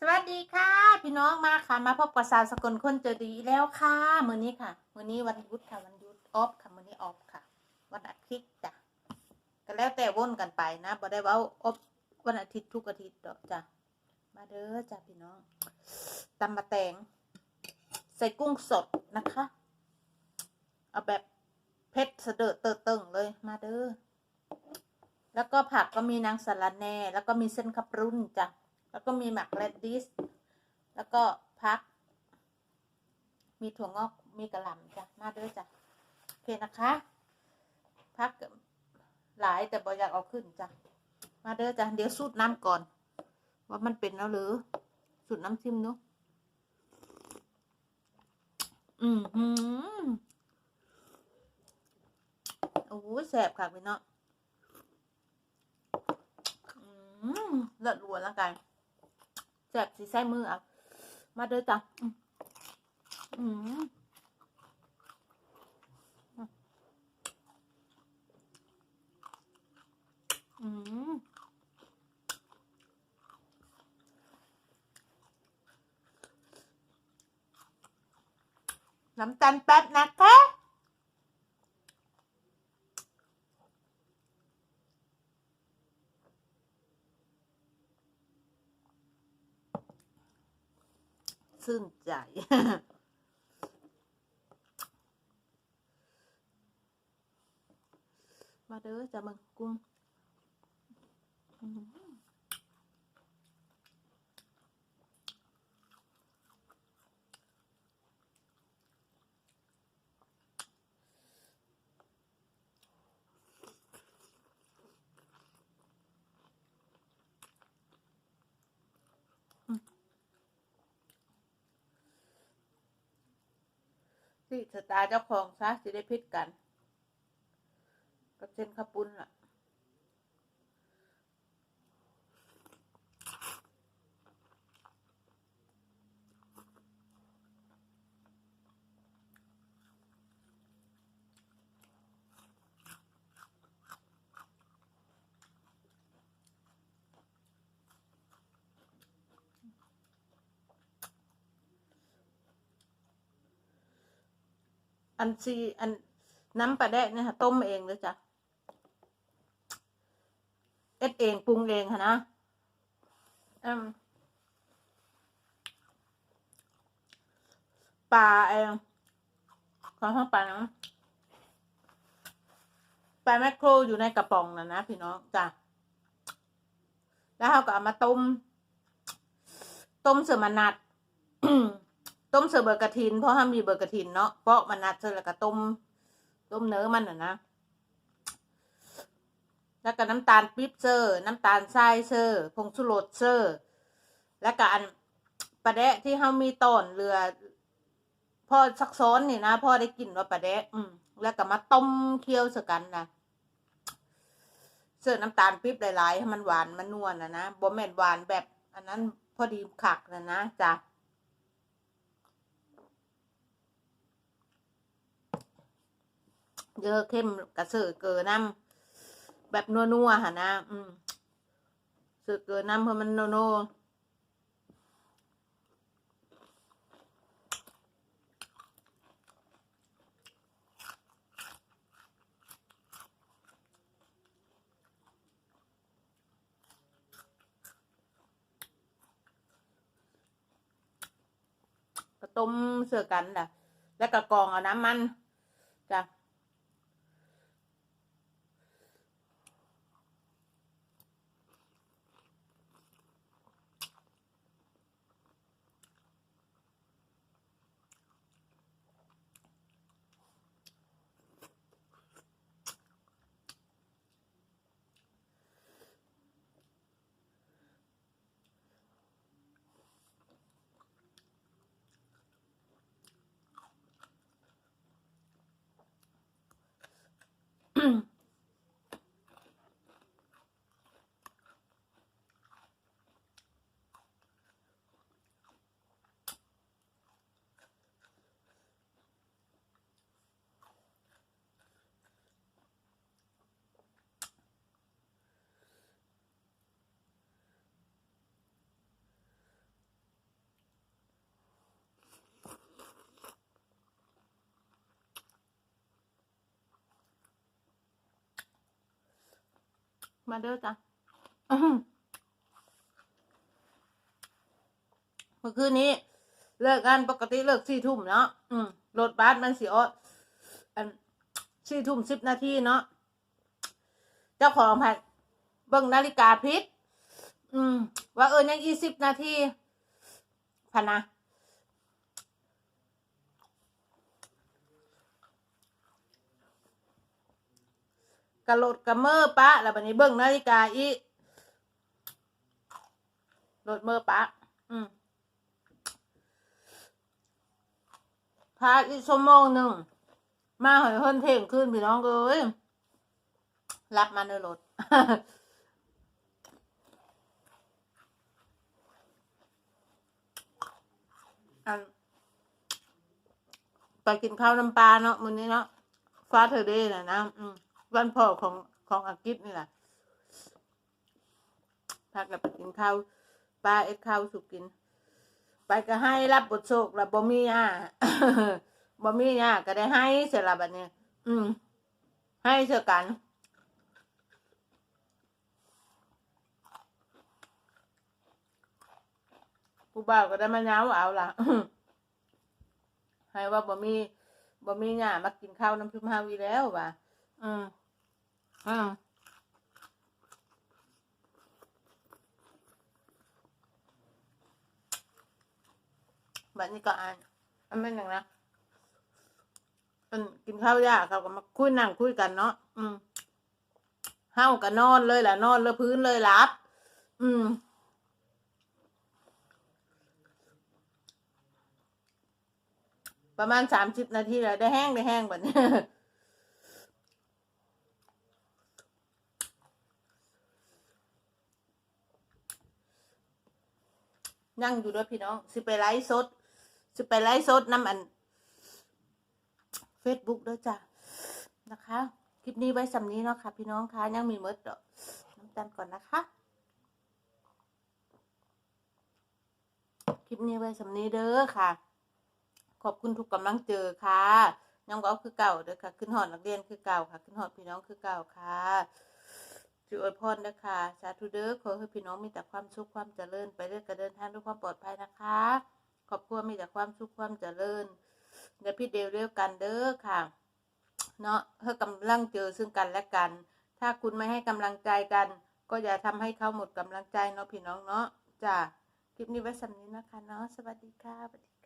สวัสดีค่ะ พี่น้องมาค่ะ มาพบกับสาวสกลคนเจอดีแล้วค่ะมือนี้ค่ะมือนี้วันยุดค่ะวันยุดออฟค่ะมือนี้ออฟค่ะ วันอาทิตย์จ้ะก็แล้วแต่วนกันไปนะบ่ได้ว่าออฟวันอาทิตย์ทุกอาทิตย์ดอกจ้ะมาเด้อจ้ะพี่น้องตำมะแตงใส่กุ้งสดนะคะ เอาแบบเผ็ดเสดเตอเติงเลยมาเด้อแล้วก็ผักก็มีนางสะระแน่ แล้วก็มีเส้นขับรุ่นจ้ะ แล้วก็มีหมักแรดดิส แล้วก็พัก มีถั่วงอก มีกระหล่ำจ้ะ มาด้วยจ้ะโอเคนะคะ พักหลายแต่บอยากเอาขึ้นจ้ะ มาเด้อจ้ะ เดี๋ยวสูตรน้ำก่อน ว่ามันเป็นแล้วหรือ สูตรน้ำจิ้มเนุะอืมหืมโอ้แสบค่ะพี่เนาะอืมเลิศรัวแล้วกัน แสบสีใส่มือเอามาเด้อจ้ะอืมอืมน้ำตาลแป๊บนะคะ ซื่นใจ มาเด้อจ้ะมึงกุ้ง อืมสิสตาเจ้าของซะสิได้พิษกัน กับเส้นข้าวปุ้นล่ะ อันซีอันน้ำปลาแดกเนี่ยค่ะต้มเองเลยจ้ะเอ็ดเองปรุงเองค่ะนะปลาเองขอข้างปลานะปลาแมคโครอยู่ในกระป๋องนะนะพี่น้องจ้ะแล้วเขาก็เอามาต้ม ต้มเสือมานัด ต้มเสือเบอร์กระทินเพราะถ้ามีเบอร์กระทินเนาะเพราะมันนัดเสร็จแล้วก็ต้ม ต้มเนื้อมันอะนะแล้วก็น้ำตาลปี๊บเซอร์ น้ำตาลทรายเซอร์ผงชูรสเซอร์ แล้วก็อันปลาแดะที่เขามีต้นเรือพ่อซักซ้อนนี่นะพ่อได้กินว่าปลาแดะอืมแล้วก็มาต้มเคี่ยวสกันนะเสิร์ฟน้ำตาลปี๊บหลายๆให้มันหวานมันนวลนะนะบ่แม่นหวานแบบ อันนั้นพอดีขักนะนะจ้ะ เยอะเข้มกระเสือเกินน้ำแบบนัวๆค่ะนะอืมเสือเกินน้ำเพราะมันนัวๆก็ต้มเสือกันล่ะ แล้วก็กรองเอาน้ำมันจ้ะ ม มาเด้อจ้ะเมื่อคืนนี้ เลิกกันปกติเลิกสี่ทุ่มเนาะอืมรถบัสมันสิออดอันสี่ทุ่มสิบนาทีเนาะเจ้าของผัดเบิ่งนาฬิกาพิษอืม ว่าเออยังยี่สิบนาทีพะนะ กระโหลดกระเมอปะแล้วบัดนี้เบิ่งนาฬิกาอีโหลดเมอปะ อืมพาอีกชั่วโมงหนึ่งมาหอยเฮินเท่งขึ้นพี่น้องเอ้ยรับมาในรถอันไปกินข้าวน้ำปลาเนาะมื้อนี้เนาะฟ้าเธอเด้น่ะนะอืม วันพ่อของของอังกฤษนี่แหละพักแล้วไปกินข้าวปลาเอ็ดข้าวสุกกิน ไปก็ให้รับบทโชคแล้วบ่มีอะบ่มีอะก็ได้ให้เสร็จละบัดนี้ อืม ให้เสอกันผู้บ่าวก็ได้มาเย้าเอาล่ะให้ว่าบ่มีบ่มีหญ้ามากินข้าวน้ำพึ่มฮาวีแล้วว่ะ อืมอืมแบบนี้ก็อ่านอันเป็นอย่างนะอันกินข้าวยากเขาก็มาคุยนั่งคุยกันเนาะอืมเฮาก็นอนเลยแหละนอนเลยพื้นเลยหลับ อืมประมาณสามสิบนาทีแล้วได้แห้งได้แห้งแบบนี้ นั่งอยู่ด้วยพี่น้อง สิไปไลฟ์สด สิไปไลฟ์สดน้ำอันเฟซบุ๊กด้วยจ้ะนะคะ คลิปนี้ไว้สำนี้เนาะค่ะ พี่น้องคะยังมีมดดอกน้ำตาลก่อนนะคะ คลิปนี้ไว้สำนี้เด้อค่ะ ขอบคุณทุกกำลังเจอค่ะยังก็คือเก่าเด้อค่ะ ขึ้นหอดนักเรียนคือเก่าค่ะ ขึ้นหอดพี่น้องคือเก่าค่ะ จุอวยพรนะคะสาธุเด้อขอให้พี่น้องมีแต่ความสุขความเจริญ ไปเรื่อยกระเดินทางด้วยความปลอดภัยนะคะขอบคุณมีแต่ความสุขความเจริญเดี๋ยวพี่เดวเรียวกันเด้อค่ะ เนาะเพื่อกำลังเจอซึ่งกันและกัน ถ้าคุณไม่ให้กำลังใจกัน ก็อย่าทำให้เขาหมดกำลังใจเนาะพี่น้องเนาะจ้ะคลิปนี้ไว้สำนี้นะคะเนาะสวัสดีค่ะสวัสดี